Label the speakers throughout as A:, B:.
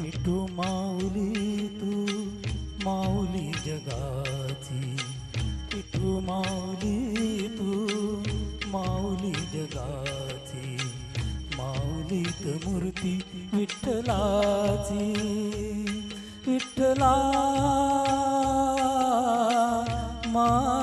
A: विठू माऊली तू माऊली जगाची. विठू माऊली तू माऊली जगाची. माऊलीत मूर्ती विठ्ठलाची. विठ्ठला मा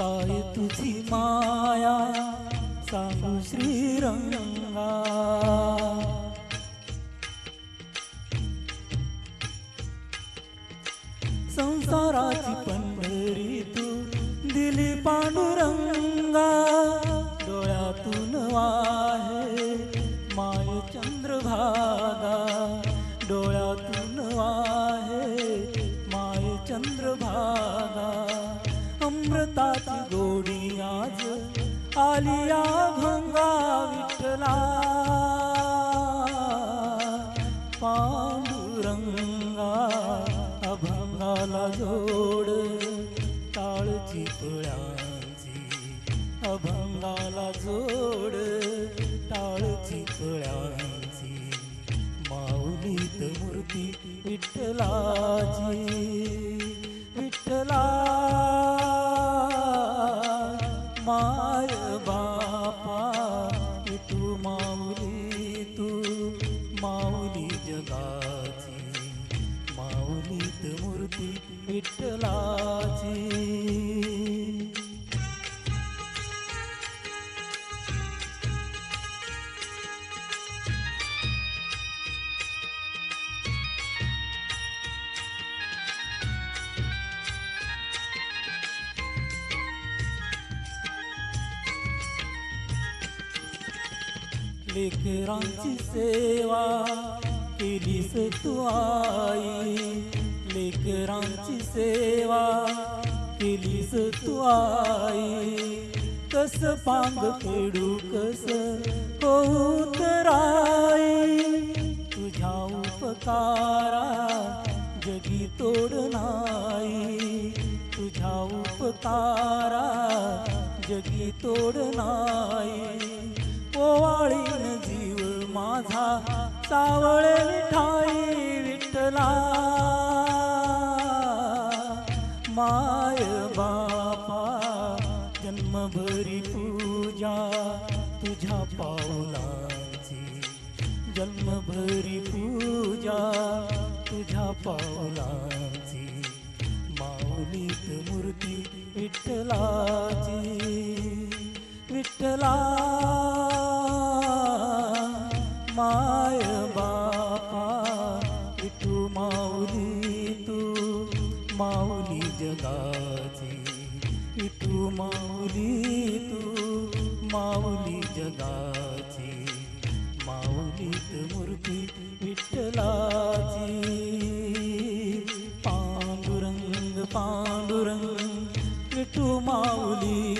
A: काय तुझी माया. सांगू श्रीरंगा. संसाराची पंढरी तू दिली पांडुरंगा. डोळ्यातून वाहे माय चंद्रभागा. डोळ्यातून वाहे माय चंद्रभागा. अमृताची गोडी आज आलिया भंगा विठ्ठला. पांडुरंगा अभंगाला जोड टाळची फळांची अभंगाला जोड टाळची फळांची माऊलीत मूर्ती विठ्ठलाची. लेकरांची सेवा केलीस तू आई. लेकरांची सेवा केलीस तू आई. कस पांग फेडू कस होऊ तर तुझ्या उपकारा जगी तोड नाही. तुझ्या उपकारा जगी तोड नाही. ओवाळीन जीव माझा सावळे विठाई विठला माय बापा जन्मभरी पूजा तुझ्या पावलाची. जन्मभरी पूजा तुझ्या पावलाची. माऊलीत मूर्ती विठ्ठलाची. विठ्ठला. माऊली तू माऊली जगाची. तू माऊली तू माऊली जगाची. माऊलीत मूर्ती विठ्ठलाची. पांडुरंग पांडुरंग विठू माऊली.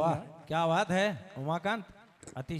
B: वाह क्या बात है उमाकांत अति